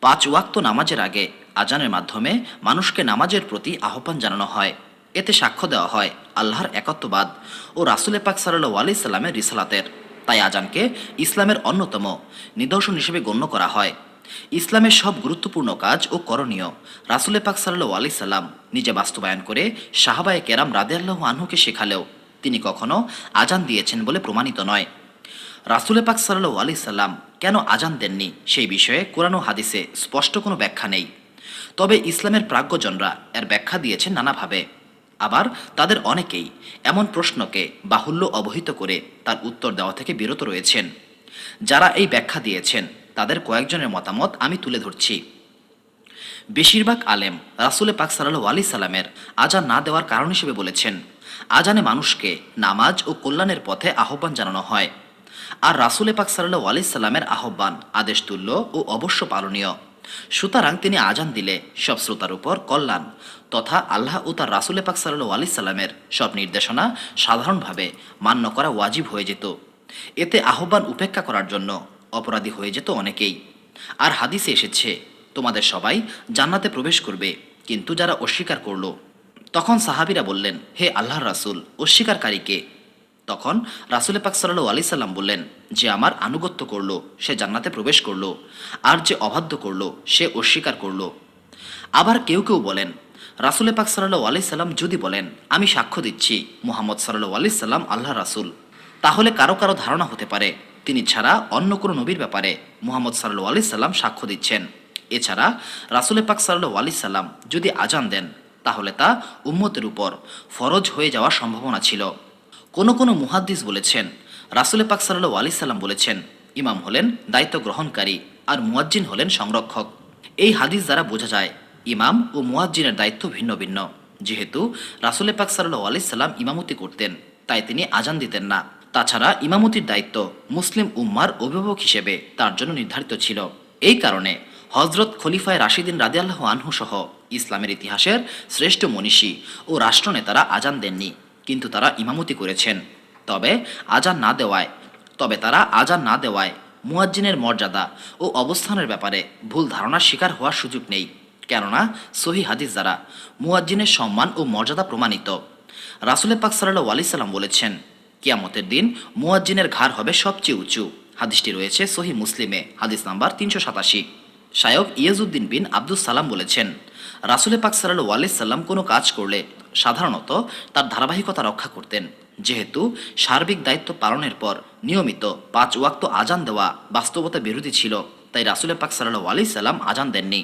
পাঁচ ওয়াক্ত নামাজের আগে আজানের মাধ্যমে মানুষকে নামাজের প্রতি আহ্বান জানানো হয়। এতে সাক্ষ্য দেওয়া হয় আল্লাহর একত্ববাদ ও রাসুলে পাক সাল্লাহ আলি সাল্লামের রিসালাতের। তাই আজানকে ইসলামের অন্যতম নিদর্শন হিসেবে গণ্য করা হয়। ইসলামের সব গুরুত্বপূর্ণ কাজ ও করণীয় রাসুলে পাক সাল্লাহ আলি সাল্লাম নিজে বাস্তবায়ন করে সাহাবায়ে কেরাম রাদেয়াল্লাহ আনহুকে শেখালেও তিনি কখনো আজান দিয়েছেন বলে প্রমাণিত নয়। রাসুলে পাক সাল্লাহ আলি সাল্লাম কেন আজান দেননি? সেই বিষয়ে কোরআন হাদিসে স্পষ্ট কোনো ব্যাখ্যা নেই। তবে ইসলামের প্রাজ্ঞজনরা এর ব্যাখ্যা দিয়েছেন নানাভাবে। আবার তাদের অনেকেই এমন প্রশ্নকে বাহুল্য অবহিত করে তার উত্তর দেওয়া থেকে বিরত রয়েছেন। যারা এই ব্যাখ্যা দিয়েছেন, তাদের কয়েকজনের মতামত আমি তুলে ধরছি। বেশিরভাগ আলেম রাসুলে পাক সাল্লাহ আলি সাল্লামের আজান না দেওয়ার কারণ হিসেবে বলেছেন, আজানে মানুষকে নামাজ ও কল্যাণের পথে আহ্বান জানানো হয়। আর রাসুল পাক সাল্লাহ আলি সাল্লামের আহ্বান, আদেশ তুল্য ও অবশ্য পালনীয়। সুতরাং তিনি আজান দিলে সব শ্রোতার উপর কল্যাণ তথা আল্লাহ ও তার রাসুল পাক সাল্লাহ আলি সাল্লামের সব নির্দেশনা সাধারণভাবে মান্য করা ওয়াজিব হয়ে যেত। এতে আহ্বান উপেক্ষা করার জন্য অপরাধী হয়ে যেত অনেকেই। আর হাদিসে এসেছে, তোমাদের সবাই জান্নাতে প্রবেশ করবে, কিন্তু যারা অস্বীকার করল। তখন সাহাবিরা বললেন, হে আল্লাহর রাসুল অস্বীকারীকে তখন রাসুল পাক সাল্লাহ আলি সাল্লাম বললেন, যে আমার আনুগত্য করল, সে জান্নাতে প্রবেশ করল, আর যে অবাধ্য করল, সে অস্বীকার করল। আবার কেউ কেউ বলেন, রাসুল পাক সাল্লাহ আলি সাল্লাম যদি বলেন, আমি সাক্ষ্য দিচ্ছি মোহাম্মদ সাল্লাহ আলি সাল্লাম আল্লাহ রাসুল, তাহলে কারও কারও ধারণা হতে পারে, তিনি ছাড়া অন্য কোনো নবীর ব্যাপারে মোহাম্মদ সাল্লু আলি সাল্লাম সাক্ষ্য দিচ্ছেন। এছাড়া রাসুল পাক সাল্লু আলি সাল্লাম যদি আজান দেন, তাহলে তা উম্মতের উপর ফরজ হয়ে যাওয়ার সম্ভাবনা ছিল। কোনো কোনো মুহাদ্দিস বলেছেন, রাসুল পাক সাল্লু আলি সাল্লাম বলেছেন, ইমাম হলেন দায়িত্ব গ্রহণকারী আর মুয়াজ্জিন হলেন সংরক্ষক। এই হাদিস দ্বারা বোঝা যায়, ইমাম ও মুয়াজ্জিনের দায়িত্ব ভিন্ন ভিন্ন। যেহেতু রাসুল পাক সাল্লু আলি সাল্লাম ইমামতি করতেন, তাই তিনি আজান দিতেন না। তাছাড়া ইমামতির দায়িত্ব মুসলিম উম্মার অভিভাবক হিসেবে তার জন্য নির্ধারিত ছিল। এই কারণে হজরত খলিফায় রাশিদিন রাদিয়াল্লাহ আনহু সহ ইসলামের ইতিহাসের শ্রেষ্ঠ মনীষী ও রাষ্ট্রনেতারা আজান দেননি। কিন্তু তারা ইমামতি করেছেন। তবে আজান না দেওয়ায়, তবে তারা আজান না দেওয়ায় মুয়াজ্জিনের মর্যাদা ও অবস্থানের ব্যাপারে ভুল ধারণার শিকার হওয়ার সুযোগ নেই। কেননা, সহি হাদিস দ্বারা মুয়াজ্জিনের সম্মান ও মর্যাদা প্রমাণিত। রাসুলে পাক সাল্লাহ আলি সাল্লাম বলেছেন, কিয়ামতের দিন মুয়াজ্জিনের ঘাড় হবে সবচেয়ে উঁচু। হাদিসটি রয়েছে সহি মুসলিমে, হাদিস নাম্বার তিনশো সাতাশি। শায়ক ইয়াজউদ্দিন বিন আব্দুল সালাম বলেছেন রাসুলে পাক সাল্লু আলি সাল্লাম কোনো কাজ করলে সাধারণত তার ধারাবাহিকতা রক্ষা করতেন। যেহেতু সার্বিক দায়িত্ব পালনের পর নিয়মিত পাঁচ ওয়াক্ত আজান দেওয়া বাস্তবতা বিরোধী ছিল, তাই রাসুলে পাক সাল্লু আলি সাল্লাম আজান দেননি।